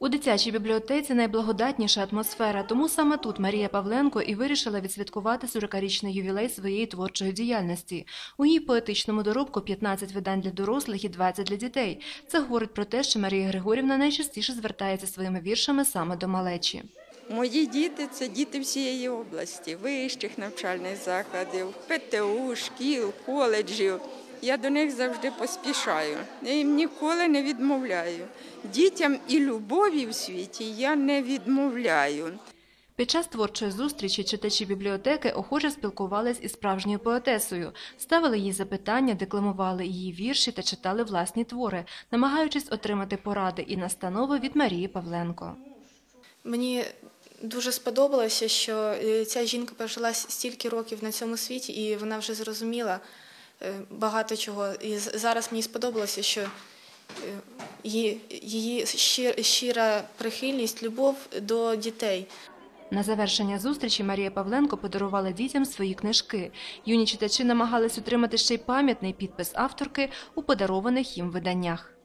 У дитячій бібліотеці найблагодатніша атмосфера, тому саме тут Марія Павленко і вирішила відсвяткувати 40-річний ювілей своєї творчої діяльності. У її поетичному доробку 15 видань для дорослих і 20 для дітей. Це говорить про те, що Марія Григорівна найчастіше звертається своїми віршами саме до малечі. Мої діти це діти всієї області, вищих навчальних закладів, ПТУ, шкіл, коледжів. Я до них завжди поспішаю. Я їм ніколи не відмовляю. Дітям і любові в світі я не відмовляю. Під час творчої зустрічі читачі бібліотеки охоче спілкувались із справжньою поетесою, ставили їй запитання, декламували її вірші та читали власні твори, намагаючись отримати поради і настанови від Марії Павленко. Мені дуже сподобалося, що е, ця жінка прожила стільки років на цьому світі, і вона вже зрозуміла багато чого. І зараз мені сподобалося, що е, її щира прихильність, любов до дітей. На завершення зустрічі Марія Павленко подарувала дітям свої книжки. Юні читачі намагались отримати ще й пам'ятний підпис авторки у подарованих їм виданнях.